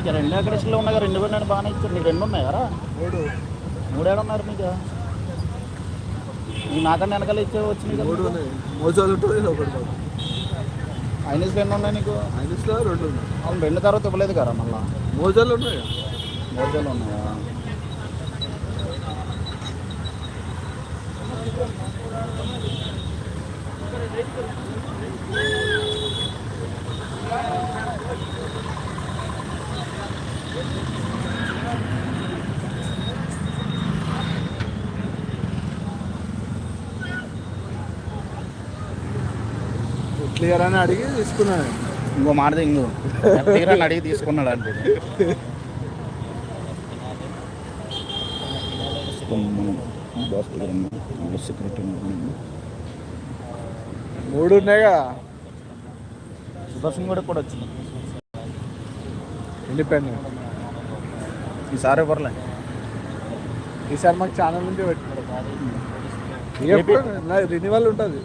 ఇంకా రెండు అకడేషన్లో ఉన్నాయి రెండు బండి బాగానే ఇచ్చారు. నీకు రెండు ఉన్నాయి కదా? మూడు. మూడేడు ఉన్నారు మీకు? ఈ నాకన్నా వెనకాల ఇచ్చే వచ్చినాయి మూడు ఉన్నాయి. మాకు ఐనిస్లో ఎన్ని ఉన్నాయి నీకు? ఐనిస్లో రెండు ఉన్నాయి. అవును రెండు తర్వాత ఇవ్వలేదు కదా మళ్ళా? మోజాలు ఉన్నాయి. మోజాలు ఉన్నాయా? క్లియర్ అని అడిగి తీసుకున్నాను ఇంకో మాట ఇంకో తీరాన్ని అడిగి తీసుకున్నాడు అంటే మూడు ఉన్నాయిగా. సుదర్శన్ కూడా కూడా వచ్చింది ఇండిపెండెంట్ ఈసారి ఎవరులే? ఈసారి మాకు ఛానల్ నుండి నా రినివల్ ఉంటుంది.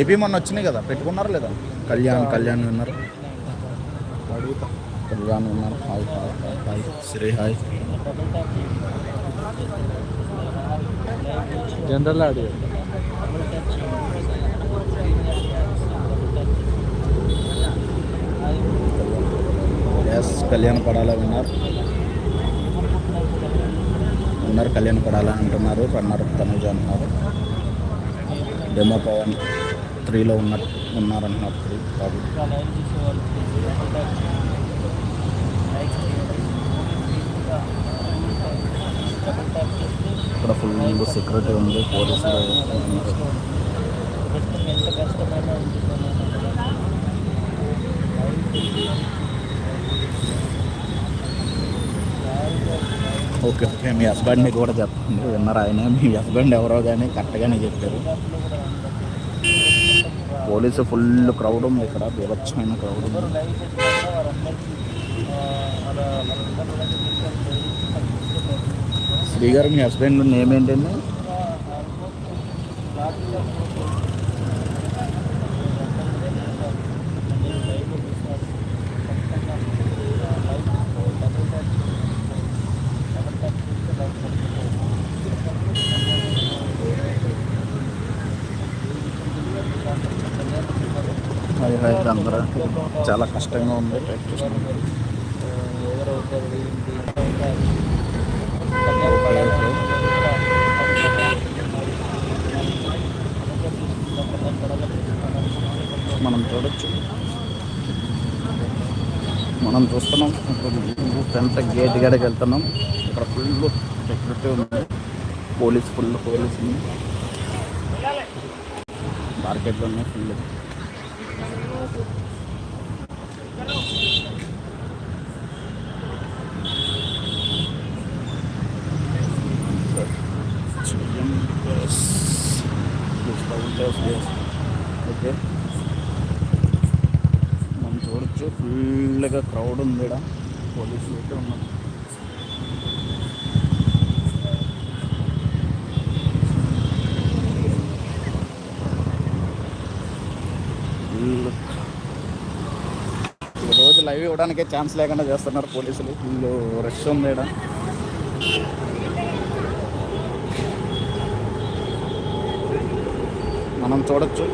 ఏపీ మొన్న వచ్చినాయి కదా పెట్టుకున్నారు లేదా? కళ్యాణ్ కళ్యాణ్ విన్నారు. కళ్యాణ్ విన్నారు. Hi hi Sri hi. General అడిగాడు ఎస్ కళ్యాణ్ పడాలా విన్నారు. విన్నారు కళ్యాణ్ పడాలా అంటున్నారు. రన్నర్ తనుజ అంటున్నారు డెమో పవన్ త్రీలో ఉన్న ఉన్నారంటున్నారు ఇక్కడ ఫుల్ సెక్యూరిటీ ఉంది పోలీసులు కష్టమైన ఓకే ఓకే. మీ హస్బెండ్ని కూడా చెప్పండి. విన్నారు ఆయన. మీ హస్బెండ్ ఎవరో కానీ కరెక్ట్గానే చెప్పారు. పోలీసు ఫుల్ క్రౌడ్ ఉంది ఇక్కడ. బీభత్సమైన క్రౌడ్ ఉంది. శ్రీ గారు మీ హస్బెండ్ నేమ్ ఏంటండి? హాయ్ అందరూ చాలా కష్టంగా ఉంది ప్రాక్టీస్ మనం చూడొచ్చు. మనం చూస్తున్నాం. ఇప్పుడు ఫ్రంట్ గేట్ గడికి వెళ్తున్నాం. ఇక్కడ ఫుల్ సెక్యూరిటీ ఉంది. పోలీస్ ఫుల్ పోలీస్ ఉంది. మార్కెట్లో ఉన్నాయి ఫుల్. ఓకే మనం చూడొచ్చు. ఫుల్గా క్రౌడ్ ఉంది ఇక్కడ పోలీసులు అయితే ఉన్నారు. ఫుల్ ఈ రోజు లైవ్ ఇవ్వడానికే ఛాన్స్ లేకుండా చేస్తున్నారు పోలీసులు. ఫుల్ రష్ ఉంది ఇక్కడ మనం చూడొచ్చు.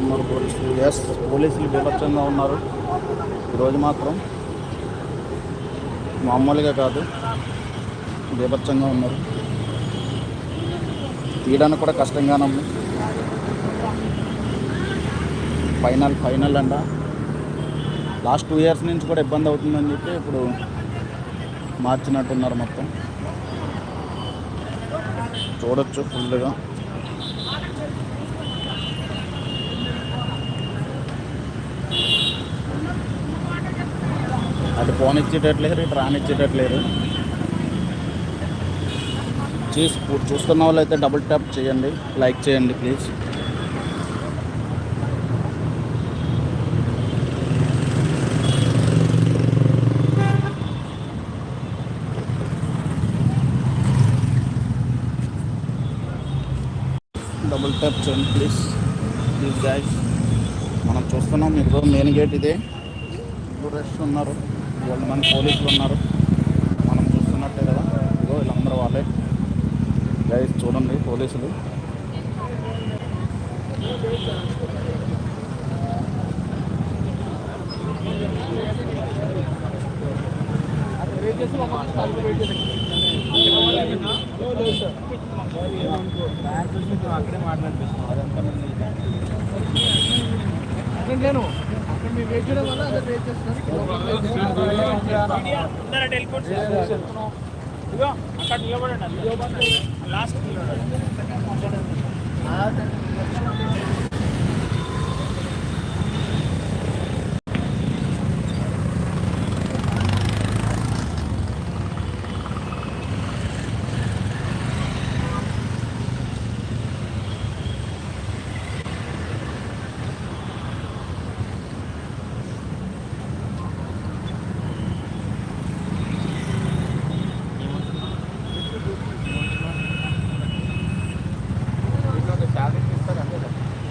ఉన్నారు పోలీసులు. ఎస్ పోలీసులు బీభత్సంగా ఉన్నారు. ఈరోజు మాత్రం మామూలుగా కాదు బీభత్సంగా ఉన్నారు. తీయడానికి కూడా కష్టంగానే ఉంది. ఫైనల్ ఫైనల్ అంట. లాస్ట్ టూ ఇయర్స్ నుంచి కూడా ఇబ్బంది అవుతుందని చెప్పి ఇప్పుడు మార్చినట్టున్నారు మొత్తం. చూడొచ్చు ఫుల్గా అటు పోనిచ్చేటట్లేరు ఇటు రానిచ్చేటట్లేరు చూసి చూస్తున్న వాళ్ళు అయితే డబుల్ ట్యాప్ చేయండి లైక్ చేయండి ప్లీజ్ డబుల్ ట్యాప్ చేయండి ప్లీజ్ ప్లీజ్ గాయస్ మనం చూస్తున్నాం మీకు మెయిన్ గేట్ ఇదే. రష్ ఉన్నారు. వాళ్ళు మంది పోలీసులు ఉన్నారు. మనం చూస్తున్నట్టే కదా. ఇదిగో వీళ్ళందరూ వాళ్ళే. గైస్ చూడండి పోలీసులు. అక్కడే మాట్లాడిపిస్తున్నాం అక్కడ నేను అక్కడ నిలబడండి లాస్ట్ నిలబడండి.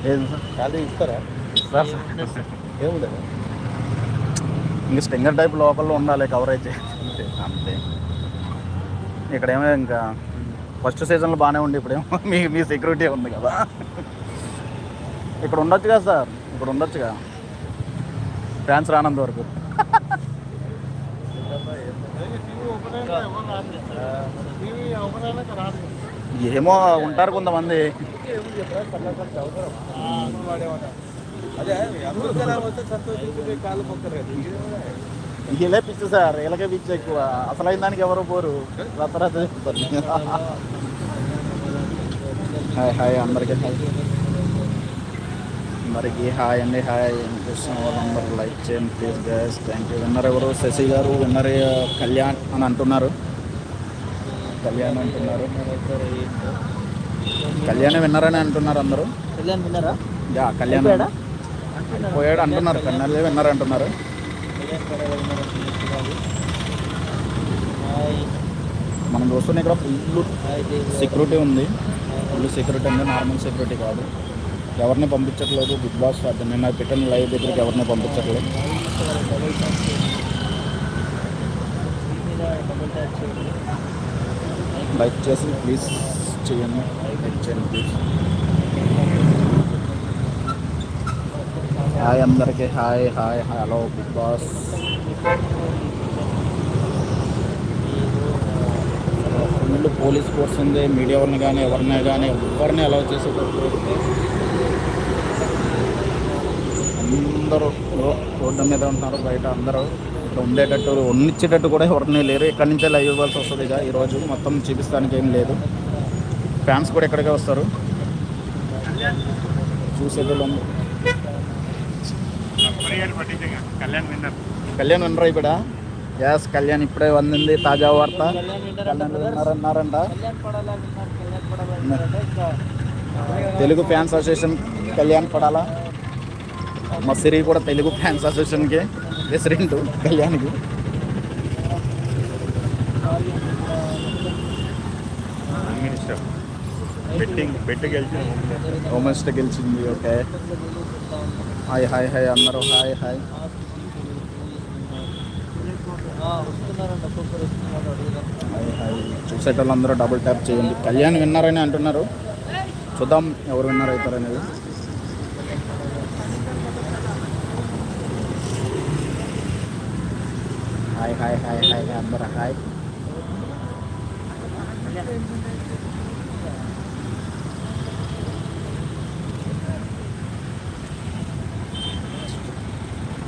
ఏం సార్. శాలరీ ఇస్తారా? ఏముంది? ఇంకా స్టింగర్ టైప్ లోకల్లో ఉండాలి కవరేజ్ అంతే. అంతే. ఇక్కడేమో ఇంకా ఫస్ట్ సీజన్లో బాగానే ఉండి ఇప్పుడేమో. మీ మీ సెక్యూరిటీ ఉంది కదా. ఇక్కడ ఉండొచ్చు కదా సార్. ఇక్కడ ఉండొచ్చుగా. ఫ్యాన్స్ రానంత వరకు. ఓపెన్ ఏమో ఉంటారు కొంతమంది. అదే వీళ్ళే పిచ్చి సార్ వీళ్ళకే పిచ్చి ఎక్కువ. అసలైన దానికి ఎవరు పోరు? రతరత చెప్తారు. హాయ్ హాయ్ అందరికీ. హాయ్ అందరికీ హాయ్ అండి హాయ్. చూసిన వాళ్ళందరూ? లైక్ చేయండి please guys thank you winner ఎవరు శశి గారు విన్నర్ కళ్యాణ్ అని అంటున్నారు. కళ్యాణ్ అంటున్నారు. కళ్యాణ్ విన్నర్ అని అంటున్నారు అందరూ. కళ్యాణ్ విన్నారా? యా కళ్యాణ్? పోయాడు అంటున్నారు కళ్యాణ్ విన్నర్ అంటున్నారు. మనం చూస్తున్న ఇక్కడ ఫుల్ సెక్యూరిటీ ఉంది. ఫుల్ సెక్యూరిటీ ఉంది నార్మల్ సెక్యూరిటీ కాదు. ఎవరిని పంపించట్లేదు బిగ్ బాస్ అది నిన్న పెట్టిన లైవ్ దగ్గరికి ఎవరిని పంపించట్లేదు. లైక్ చేసి ప్లీజ్ చేయండి. లైక్ చేయండి ప్లీజ్ హాయ్ అందరికీ hi hi hello Bigg Boss full police force ఉంది. మీడియా వాళ్ళని కానీ ఎవరిని కానీ ఎవరిని అలౌ చేసేటప్పుడు అందరూ రోడ్డు మీద ఉంటున్నారు బయట అందరూ. ఇక్కడ ఉండేటట్టు ఉన్నిచ్చేటట్టు కూడా ఎవరిని లేరు. ఇక్కడి నుంచే లైవ్ ఇవ్వాల్సి వస్తుంది ఇక ఈరోజు. మొత్తం చూపిస్తానికి ఏం లేదు. ఫ్యాన్స్ కూడా ఇక్కడికే వస్తారు? చూసేది కళ్యాణ్ విన్నర్ కళ్యాణ్ ఇప్పుడు? యాస్ కళ్యాణ్ ఇప్పుడే వందింది తాజా వార్త. కళ్యాణ్ విన్నర్ అన్నారంట. తెలుగు ఫ్యాన్స్ అసోసియేషన్ కళ్యాణ్ పడాలా? మా సిరి కూడా తెలుగు ఫ్యాన్స్ అసోసియేషన్కి. ప్రెసిడెంట్ కళ్యాణ్కి బెట్టింగ్ బెట్ గెలిచి ఉమెన్స్ గెలిచింది ఓకే. హాయ్ హాయ్ హాయ్ అందరూ. Hi hi. చూసేటోళ్ళందరూ డబుల్ ట్యాప్ చేయండి. కళ్యాణ్ విన్నారని అంటున్నారు. చూద్దాం ఎవరు విన్నర్ అవుతారు అనేది హాయ్ హాయ్ హాయ్ హాయ్ అందరూ హాయ్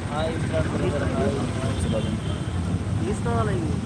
హాయ్ విన్నాడు బ్రదర్ హాయ్ తీసుకోవాలి ఇవి